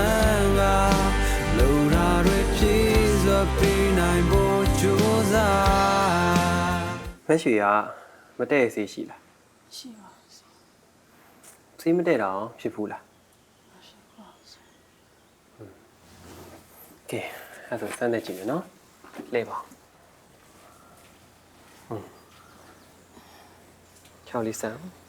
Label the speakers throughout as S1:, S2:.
S1: မ်းကလူရာတွေဖြည့်စွာပေးနိုင်ဖို့ကြိုးစား
S2: မက်ရွှေကမတည့်စေရှိလား
S3: ရှိပါ
S2: စေးမတည့်တာအောင်ဖြစ်ဘူးလားကဲအဲ့ဒါဆိုစမ်းတဲ့ကြည့်မယ်နော်လဲပါဟွန်းချောင်းလေးစမ်း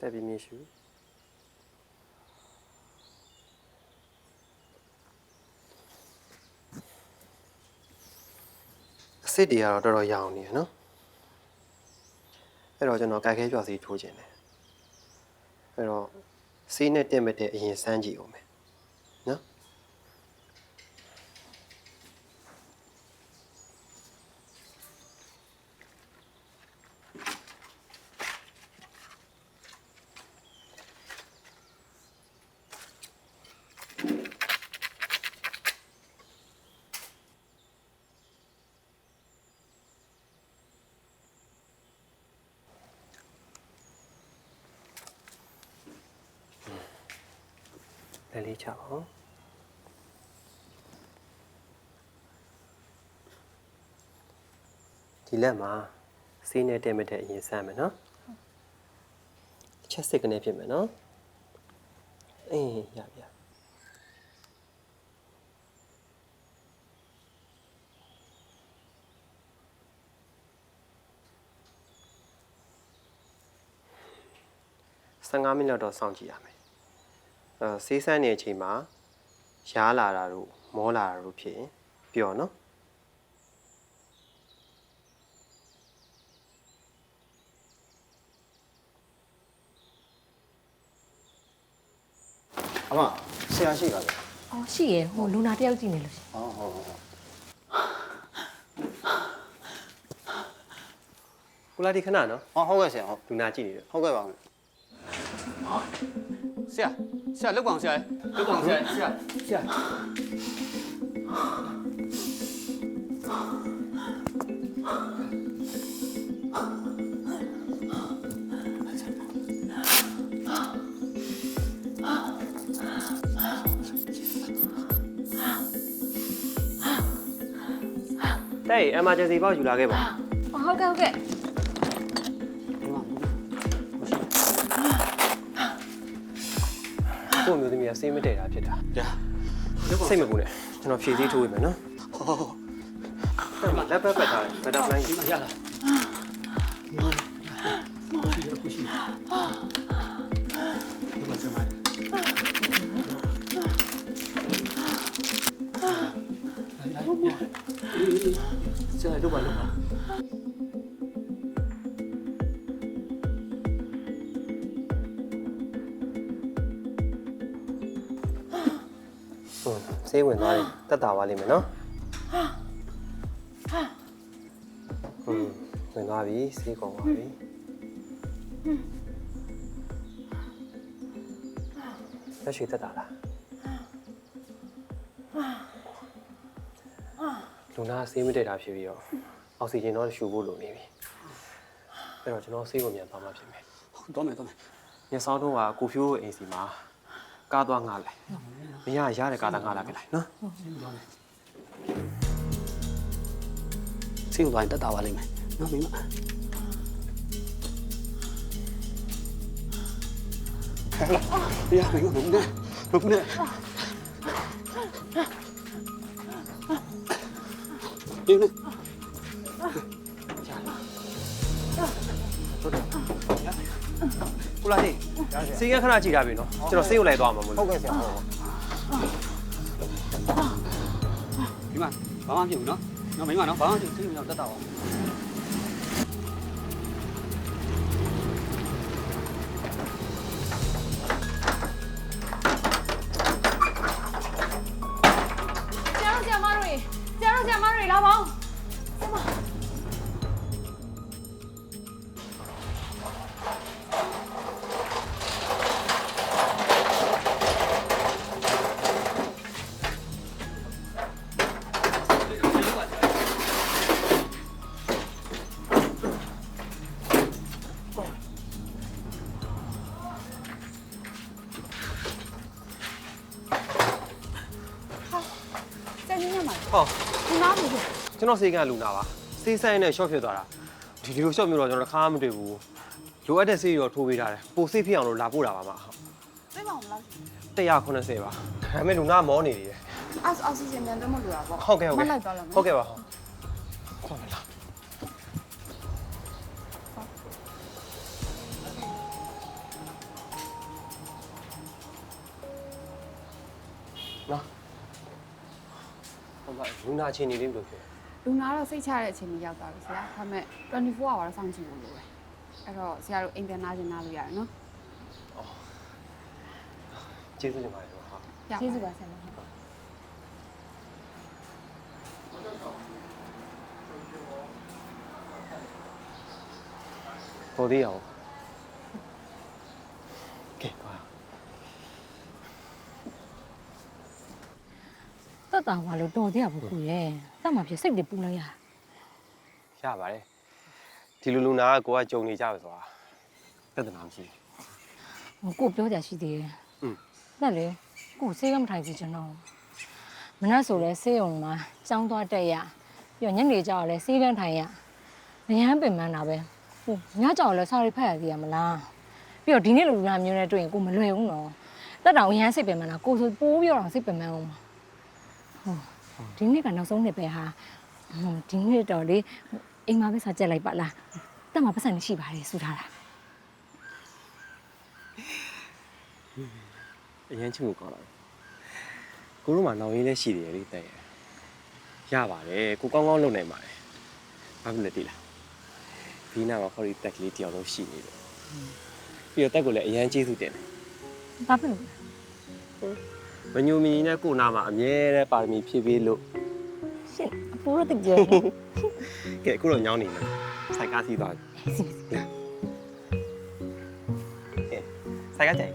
S2: တက်ပြီးမြင်ရှူအစ်စ်တွေကတော့တော်တော်ရအောင်နေရနော်အဲ့တော့ကျွန်တော်ကြိုက်ခဲကြွစီထိုးခြင်းတယ်အဲ့တော့စီးနဲ့တက်မဲ့တဲ့အရင်စမ်းကြည့်အောင်မယ်နော် လက်လေးချပါအောင်ဒီလက်မှာစေးနဲ့တက်မဲ့တဲ့အရင်စမ်းမယ်နော်ချက်စစ်ကနေဖြစ်မယ်နော်အေးရပြီရပြီ15မိနစ်တော့စောင့်ကြည့်ရမယ်အဲ ဆေးဆန်းနေတဲ့အချိန်မှာရားလာတာတို့မောလာတာတို့ဖြစ်ရင်ပျော်နော်
S4: အမဆရာရှိပါလေ
S5: အော်ရှိရယ်ဟိုလူနာတယောက်ကြည့်နေလို့ရှိ
S4: ဟောဟောဟော
S2: ကိုလာဒီခဏနော်
S4: ဟောဟုတ်ကဲ့ဆရာဟုတ်
S2: လူနာကြည့်နေတယ်
S4: ဟုတ်ကဲ့ပါမယ်
S6: ဆရာဆရာလောက်ကောင်ဆရာလောက်ကောင်ဆရာဆရာဆရာ
S2: တဲ့ emergency ဘောက်ယူလာခဲ့ပါ
S5: အော်ဟုတ်ကဲ့ဟုတ်ကဲ့
S2: ကို့မျိုးသမီးကဆေးမတည့်တာဖြစ်တာ
S6: ကြာ
S2: စိတ်မပူနဲ့ကျွန်တော်ဖြည့်သေးထိုးရမယ်နော်
S6: ဟောဟော
S2: အဲ့မှာလက်ပတ်ပတ်ထားတယ်ဘယ်တော့မှန်း
S6: ဒီမှာရလားဒီမှာစမ်းပါဆရာလောက်ပါလောက်ပါ
S2: ဟုတ်ဆေးဝင်သွားတယ်တက်တာပါလိမ့်မယ်နော်ဟုတ်ဝင်သွားပြီဆေးကုန်သွားပြီလက်ရှိတက်တာလားလူနာဆေးမတည့်တာဖြစ်ပြီးတော့အောက်ဆီဂျင်တော့ရှူဖို့လိုနေပြီအဲ့တော့ကျွန်တော်ဆေးကိုမြန်သွားမှဖြစ်မယ်
S6: တော့မယ်တော့မယ်
S2: ညစောင်းတော့ကကိုဖြိုးအိမ်စီမှာ ကားသွားငါလိုက်မရရတဲ့ကားသားငါလာခဲ့လိုက်နော်
S6: စိတ်ဝင်တက်တာပါလိမ့်မယ်နော်မိမဟဲ့လာရမိမဘုံနဲ့ဘုံနဲ့ဒီနေ့
S2: ကိုလာလေး ဆေးကခဏကြည့်တာပြီနော်ကျွန်တော်ဆေးကိုလိုက်သွားမှာမဟုတ်
S4: ဟုတ်
S2: လို့
S4: ကဲ့ဆရာဟုတ်
S6: ဒီမှာဘာမှမဖြစ်ဘူးနော်နော်မိမနော်ဘာမှမဖြစ်စိတ်ဝင်တက်တာပါ
S2: ကျွန်တော်စေကလူနာပါစေးဆိုင်နဲ့ short ဖြစ်သွားတာဒီလို short မျိုးတော့ကျွန်တော်တစ်ခါမှမတွေ့ဘူးလိုအပ်တဲ့ဆေးရောထိုးပေးထားတယ်ပိုစိတ်ဖြစ်အောင်လို့လာပို့တာပါမဟုတ်
S5: သိပါအောင်လား
S2: 180ပါဒါပေမဲ့လူနာမောနေနေတယ်
S5: အောက်အောက်ဆီဂျင်မြန်တော့မလို့ရပါ
S2: ဟုတ်ကဲ့ဟုတ်
S5: မ
S2: ကဲ့
S5: လိုက်ပါလား
S2: ဟုတ်ကဲ့ပါဟုတ်ခေါ်မလားနော်ဟုတ်ပါလူနာချင်းနေလေးဘယ်လိုဖြစ်
S5: လူ နာတော့စိတ်ချတဲ့အချိန်ကြီးရောက်သွားပြီဆရာဒါပေမဲ့24 hour တော့စောင့်ကြည့်ဖို့လိုတယ်အဲ့တော့ဆရာတို့အိမ်ပြန်နာကျင်နာလို့ရတယ်နော်
S2: ကျေးဇူးတင်ပါတယ်ဟုတ်
S5: ကျေးဇူးပါဆရာမ
S2: ပေါ်သေးအောင်ကဲပါ
S3: တက်တာပါလို့တော်သေးရဘူးကိုရဲ့ တက်မှာဖြစ်စိတ်တွေပူလိုက်ရ
S2: ရပါတယ်ဒီလူလူနာကကိုကကြုံနေကြပဲဆိုတာပြဿနာမရှိ
S3: ဟိုကိုပြောကြရှိသေးတယ်
S2: อืม
S3: တက်လေကိုဆေးကမထိုင်စီကျွန်တော်မနှက်ဆိုလဲဆေးရုံမှာចောင်းသွားတက်ရပြီးတော့ညနေကျတော့လဲဆေးပန်းထိုင်ရအရန်ပင်ပန်းတာပဲဟိုညကျတော့လဲစာရီဖတ်ရသေးရမလားပြီးတော့ဒီနေ့လူလူနာမျိုးနဲ့တွေ့ရင်ကိုမလွယ်ဘူးနော်တက်တောင်အရန်စိတ်ပင်ပန်းတာကိုဆိုပိုးပြီးတော့စိတ်ပင်ပန်းအောင်ဟို ဒီနေ့ကနောက်ဆုံးနေ့ပဲဟာဟိုဒီနေ့တော့လေအိမ်မှာပဲစာကြက်လိုက်ပါလားတက်မှာပတ်စံနေရှိပါတယ်ဆူထားတာ
S2: အရင်ချင်းကိုကောင်းလာကိုတို့မှနောင်ရင်းလည်းရှိတယ်လေတဲ့ရပါတယ်ကိုကောင်းကောင်းလုပ်နိုင်ပါတယ်ဘာဖြစ်လဲတိလားဘီနာမှာခေါ်ရီတက်ကလေးတယောက်လုံးရှိနေတယ်ပြီးတော့တက်ကိုလည်းအရင်ကျေးဇူးတင်တယ်
S3: ဘာဖြစ်လို့လဲ
S2: မညူမီနဲ့ကိုနာမှာအမြဲတမ်းပါရမီဖြည့်ပေးလို့
S3: ရှင်အဖိုးရတဲ့ကြဲ
S2: ကဲအခုတော့ညောင်းနေတယ်စိုက်ကားစီးသွားပြီကဲစိုက်ကားကြို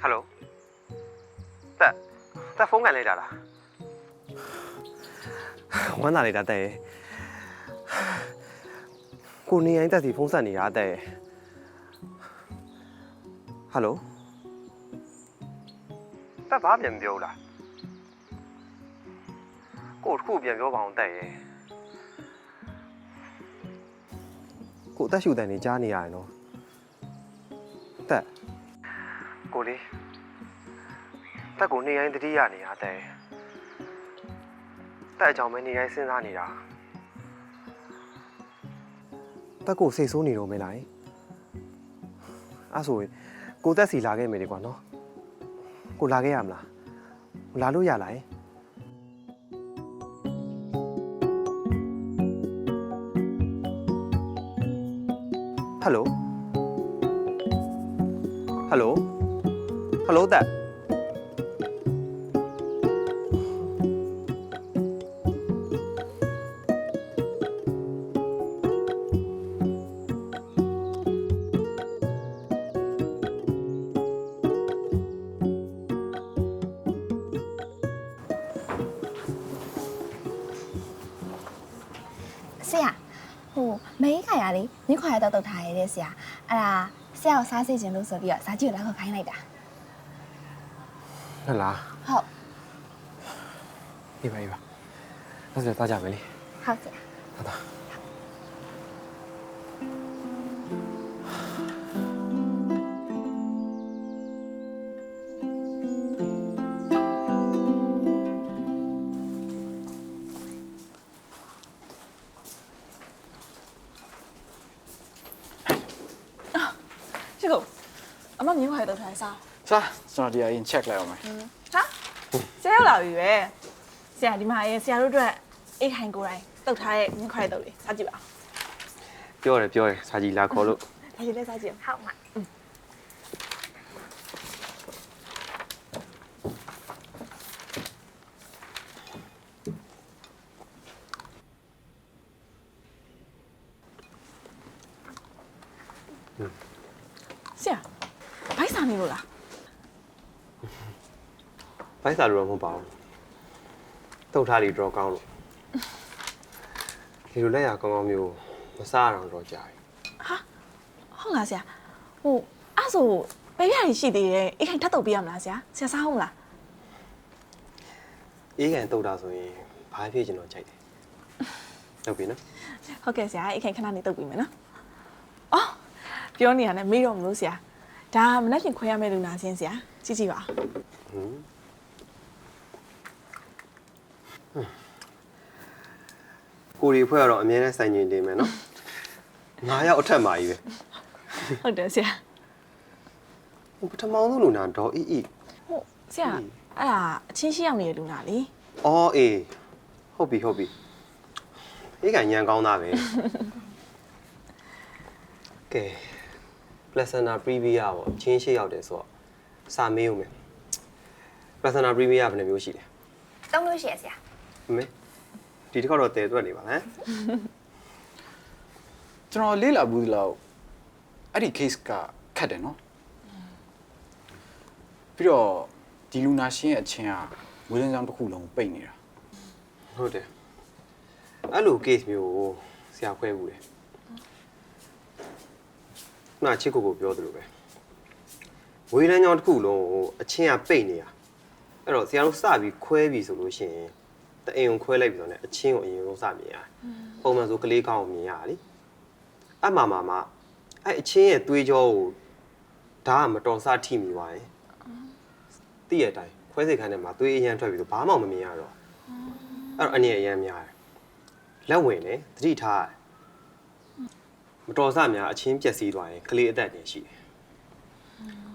S2: ဟယ်လိုတက်တက်ဖုန်းကန်လိုက်တာလားဝမ်းသာလိုက်တာတဲ့ရဲ့ကိုနေရင်တက်စီဖုန်းဆက်နေတာတဲ့ရဲ့ဟယ်လိုတက်ဘာပြန်မပြောဘူးလားကိုတစ်ခုပြန်ပြောပါအောင်တဲ့ရဲ့ကိုအသက်ရှူတန်နေကြားနေရတယ်နော်တက် ကိုလေးတက်ကိုနေရင်တတိယနေရတဲ့တက်အကြောင်းပဲနေရင်စဉ်းစားနေတာတက်ကိုစိတ်ဆိုးနေတော့မလားအဲ့ဆိုရင်ကိုတက်စီလာခဲ့မယ်လေကွာနော်ကိုလာခဲ့ရမလားလာလို့ရလားယင်ဟယ်လိုဟယ်လို ဟယ်လိုတက်
S7: ဆရာဟိုမဲခါရလေးမြစ်ခွာရတော့တုတ်ထားရတဲ့ဆရာအဲ့ဒါဆရာကိုစားစေခြင်းလို့ဆိုပြီးတော့စားကြည့်ကိုလာခေါ်ခိုင်းလိုက်တာ
S2: 快拿！好。一百
S7: 一百。那就
S2: 大家为
S7: 例。好姐等等。啊 dễ, 阿妈你 trả mày စား
S8: စားကျွန်တော်ဒီအရင် check လိုက်အောင်မယ်
S7: ဟာဆရာရောက်လာပြီပဲဆရာဒီမှာရင်ဆရာတို့အတွက်အိတ်ခိုင်ကိုယ်တိုင်တုတ်ထားတဲ့မြင်းခွာရတော့လေစားကြည့်ပါ
S2: ပြောတယ်ပြောတယ်စာကြီးလာခေါ်လို့
S7: ဒါကြီးလည်းစားကြည့်အောင်ဟုတ်မှာဆရာဘိုက်စာနေလို့လား
S2: ဘိုက်စာလိုတော့မဟုတ်ပါဘူးတုတ်ထားပြီးတော့ကောင်းလို့ဒီလိုလက်ရကောင်းကောင်းမျိုးမစားရအောင်တော့ကြာပြီ
S7: ဟုတ်လားဆရာဟိုအဲ့ဆိုပေးရည်ရှိသေးတယ်အိတ်ခိုင်ထပ်တုတ်ပေးရမလားဆရာဆရာစားဟုတ်မလား
S2: အေးကန်တုတ်တာဆိုရင်ဘာဖြစ်ချင်တော့ကြိုက်တယ်ဟုတ်ပြီနော်
S7: ဟုတ်ကဲ့ဆရာအိတ်ခိုင်ခဏနေတုတ်ပေးမယ်နော်အော်ပြောနေရနဲ့မေးတော့မလို့ဆရာဒါမနေ့ကခွဲရမယ့်လူနာချင်းဆရာကြည့်ကြည့်ပါ
S2: ဟွန်း ကိုရီဖွဲ့ကတော့အမြဲတမ်းစိုင်ကျင်တင်မယ်နော်ငါရောက်အထက်မှာကြီးပဲ
S7: ဟုတ်တယ်ဆရာ
S2: ပထမဆုံးလူနာဒေါ်အီအီ
S7: ဟုတ်ဆရာအဲ့ဒါအချင်းရှိရောက်နေတဲ့လူနာလေ
S2: အော်အေးဟုတ်ပြီဟုတ်ပြီအေးကန်ညံကောင်းသားပဲကဲ Placenta previa ပေါ့ချင်းရှိရောက်တယ်ဆိုတော့စာမေးဦးမယ် Placenta previa ဘယ်နှမျိုးရှိလဲ
S7: တုံးလို့ရှိရဆရာ
S2: မမေဒီတစ်ခေါက်တော့တဲတွက်နေပါဟမ်
S8: ကျွန်တော်လေးလာဘူးဒီလောက်အဲ့ဒီ case ကခတ်တယ်နော်ပြီးတော့ဒီလူနာရှင်းရဲ့အချင်းကဝေးလင်းဆောင်တစ်ခုလုံးပိတ်နေတာ
S2: ဟုတ်တယ်အဲ့လို case မျိုးကိုဆရာခွဲဘူးတယ်နာချစ်ကိုကိုပြောသလိုပဲဝေးလန်းကြောင်းတစ်ခုလုံးကိုအချင်းကပိတ်နေတာအဲ့တော့ဆရာတို့စပြီးခွဲပြီဆိုလို့ရှိရင် တအိမ်ကိုခွဲလိုက်ပြီဆိုတော့ ਨੇ အချင်းကိုအရင်ဆုံးစမြင်ရတယ်ပုံမှန်ဆိုကလေးကောင်းကိုမြင်ရတယ်လीအမှမှာမှာအဲ့အချင်းရဲ့သွေးကြောကိုဓာတ်ကမတော်စထိမိသွားရင်တိရတဲ့အတိုင်းခွဲစိတ်ခန်းထဲမှာသွေးအရန်ထွက်ပြီးတော့ဘာမှမမြင်ရတော့အဲ့တော့အနေနဲ့အရင်များတယ်လက်ဝင်လေသတိထားရတယ်မတော်စများအချင်းပျက်စီးသွားရင်ကလေးအသက်တင်ရှိတယ်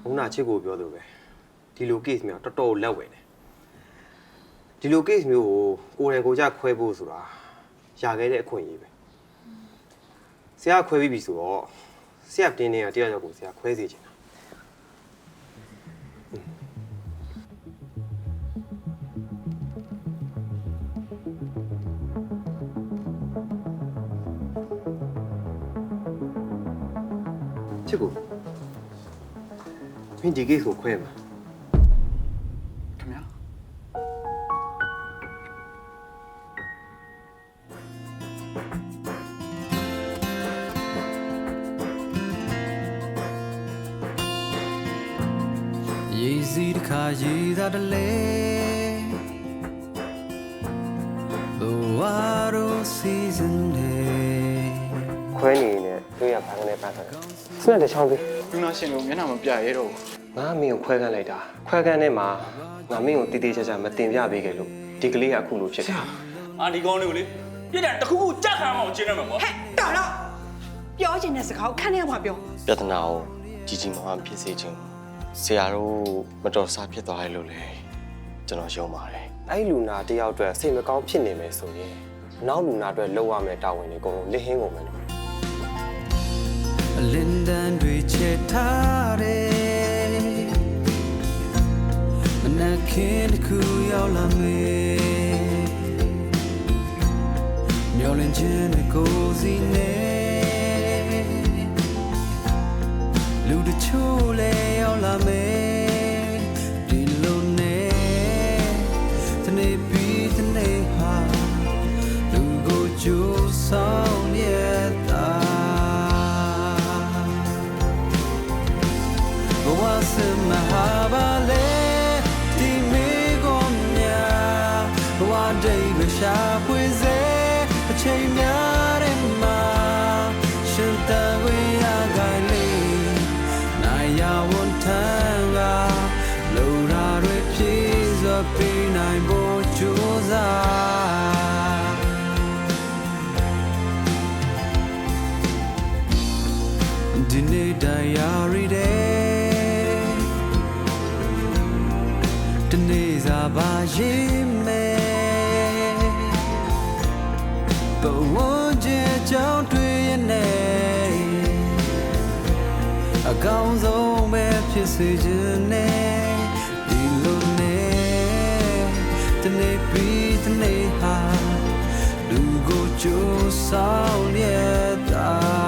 S2: ဘုန်းနာချစ်ကိုပြောသလိုပဲဒီလို case မျိုးတော်တော်လက်ဝင်တယ် ဒီလို case မျိုးကိုကိုယ်တိုင်ကိုယ်ကြခွဲဖို့ဆိုတာရခဲ့တဲ့အခွင့်အရေးပဲဆရာခွဲပြီးပြီဆိုတော့ဆရာတင်းနေတာတရားရောက်ကိုဆရာခွဲစီချင်တာချစ်ကိုမင်းဒီ case ကိုခွဲမှာ
S1: ရေသာတလဲဘဝရောစီဇန်လေ
S2: ခွဲနေနေတွေ့ရဘာကနေပတ်သက်စနဲ့တစ်ချောင်းပေး
S8: လူနာရှင်းလို့မျက်နှာမပြရဲတော့ဘူး
S2: ငါမင်းကိုခွဲခန်းလိုက်တာခွဲခန်းထဲမှာငါမင်းကိုတည်တည်ချာချာမတင်ပြပေးခဲ့လို့ဒီကလေးကအခုလိုဖြစ်တယ်
S9: အာဒီကောင်းလေးကိုလေပြစ်တယ်တခုခုကြက်ခံအောင်ကျင်းရမှာပေါ့
S10: ဟဲ့တော်တော့ပြောချင်တဲ့စကားကိုခန်းထဲမှာပြော
S2: ပြဿနာကိုကြီးကြီးမားမားဖြစ်စေခြင်း ဆရာတို့မတော်စားဖြစ်သွားတယ်လို့လေကျွန်တော်ယုံပါတယ်အဲ့လူနာတယောက်အတွက်စိတ်မကောင်းဖြစ်နေမယ်ဆိုရင်နောက်လူနာအတွက်လှုပ်ရမယ့်တာဝန်တွေအကုန်လုံးလစ်ဟင်းကုန်မယ်လို့
S1: အလင်းတန်းတွေချက်ထားတယ်မနက်ခင်းတစ်ခုရောက်လာမေမျောလင်းခြင်းနဲ့ကိုယ်စီနေလူတချို့လ ည်းရောက်လာမေဒီလိုနဲ့တနေ့ပြီးတနေ့ဟာလူကိုကြိုးဆောင်ရတာဘဝစမဟာပါလေ နေ့တရားရီတဲ့ဒီနေ့စားပါရေးမယ်ဘဝကျကြောင်းတွေ့ရနေအကောင်းဆုံးပဲဖြစ်စေခြင်းနဲ့ဒီလိုနဲ့ဒီနေ့ပြီးဒီနေ့ဟာလူကိုကြိုးဆောင်ရတာ